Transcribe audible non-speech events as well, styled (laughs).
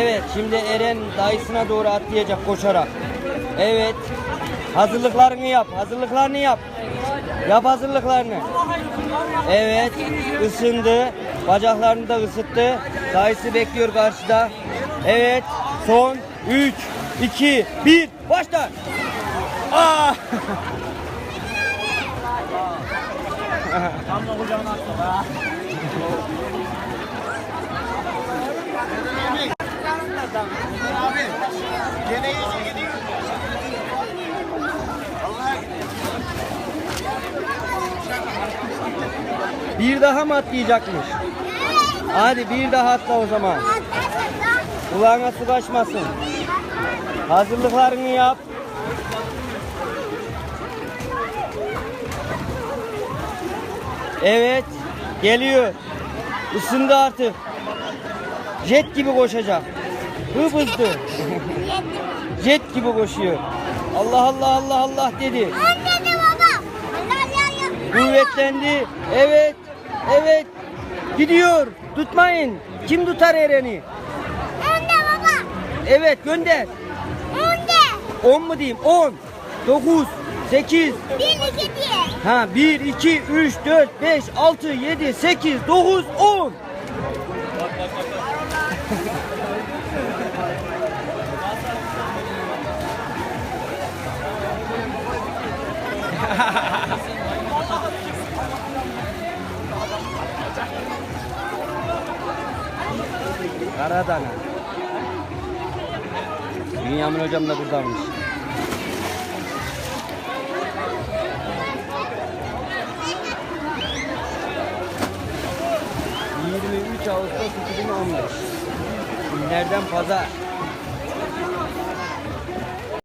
Evet şimdi Eren dayısına doğru atlayacak koşarak. Evet. Hazırlıklarını yap. Hazırlıklarını yap. Yap hazırlıklarını. Evet. ısındı. Bacaklarını da ısıttı. Dayısı bekliyor karşıda. Evet. Son 3 2 1 başla. (laughs) Aa! Bir daha mı atlayacakmış? Hadi bir daha atla o zaman. Kulağına su kaçmasın. Hazırlıklarını yap. Evet. Geliyor. Isındı artık. Jet gibi koşacak. Hıp hızlı. Jet gibi koşuyor. Allah Allah Allah Allah dedi. Anne de baba. Kuvvetlendi. Evet. Evet. Gidiyor. Tutmayın. Kim tutar Eren'i? Anne baba. Evet gönder. Anne. 10 mu diyeyim? 10. 9. 8. Bir iki diye. Ha 1 2 3 4 5 6 7 8 9 10. Karadana. Bünyamin hocam da buradaymış. 23 Ağustos 2015 Günlerden pazar